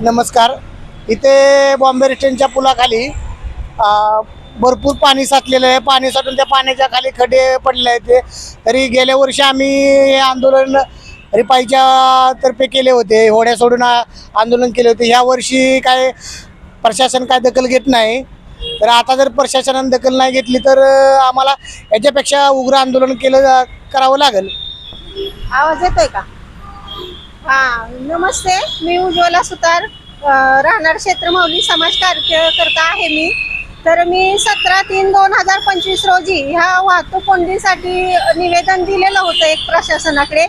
नमस्कार. इथे बॉम्बे रेस्टॉरंटच्या पुलाखाली भरपूर पाणी साचलेलं आहे. पाणी साठून त्या पाण्याच्या खाली खड्डे पडले आहेत ते. तरी गेल्या वर्षी आम्ही हे आंदोलन रिपाईच्या तर्फे केले होते. होड्या सोडून आंदोलन केले होते. ह्या वर्षी काय प्रशासन काय दखल घेत नाही. तर आता जर प्रशासनानं दखल नाही घेतली तर आम्हाला याच्यापेक्षा उग्र आंदोलन केलं जा- करावं लागेल. आवाज आहे का? हा नमस्ते. मी उज्ज्वला सुतार राहणार क्षेत्र माऊली समाज कार्यकर्ता आहे मी. तर मी सतरा तीन दोन हजार पंचवीस रोजी ह्या वाहतूक कोंडीसाठी निवेदन दिलेलं होतं एक प्रशासनाकडे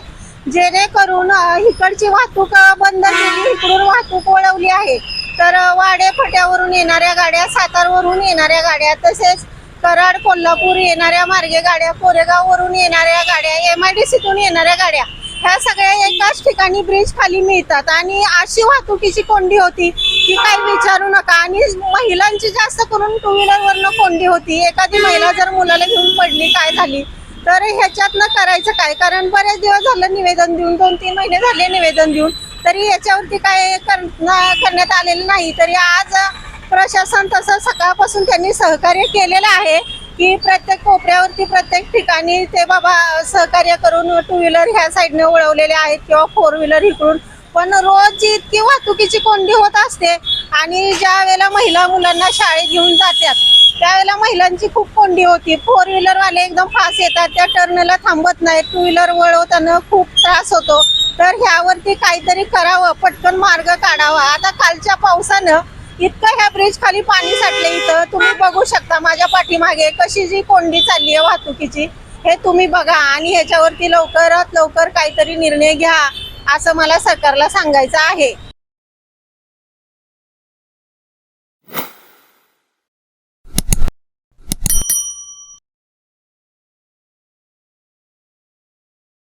जेणेकरून इकडची वाहतूक बंद केली इकडून वाहतूक वळवली आहे. तर वाडे फट्यावरून येणाऱ्या गाड्या सातारवरून येणाऱ्या गाड्या तसेच कराड कोल्हापूर येणाऱ्या मार्गे गाड्या कोरेगाववरून येणाऱ्या गाड्या एम आय डी सीतून येणाऱ्या गाड्या ह्या सगळ्या एकाच ठिकाणी ब्रिज खाली मिळतात. आणि अशी वाहतुकीची कोंडी होती की काही विचारू नका. आणि महिलांची जास्त करून टू व्हीलरवरनं कोंडी होती. एखादी महिला जर मुलाला घेऊन पडली काय झाली? तर ह्याच्यातनं करायचं काय? कारण बरेच दिवस झालं निवेदन देऊन दोन तीन महिने झाले निवेदन देऊन तरी याच्यावरती काय करण्यात आलेलं नाही. तरी आज प्रशासन तसं सकाळपासून त्यांनी सहकार्य केलेलं आहे. की प्रत्येक कोपऱ्यावरती प्रत्येक ठिकाणी ते बाबा सहकार्य करून टू व्हीलर ह्या साईडने वळवलेले आहेत किंवा फोर व्हीलर इकडून. पण रोज जी इतकी वाहतुकीची कोंडी होत असते आणि ज्या वेळेला महिला मुलांना शाळेत घेऊन जातात त्यावेळेला महिलांची खूप कोंडी होती. फोर व्हीलरवाले एकदम फास्ट येतात त्या टर्नला थांबत नाही टू व्हीलर वळवताना खूप त्रास होतो. तर ह्यावरती काहीतरी करावं पटकन मार्ग काढावा. आता कालच्या पावसानं इतकं ह्या ब्रिज खाली पाणी साठले इथं. तुम्ही बघू शकता माझ्या पाठीमागे कशी जी कोंडी चालली आहे वाहतुकीची हे तुम्ही बघा. आणि ह्याच्यावरती लवकरात लवकर काहीतरी निर्णय घ्या असं मला सरकारला सांगायचं आहे.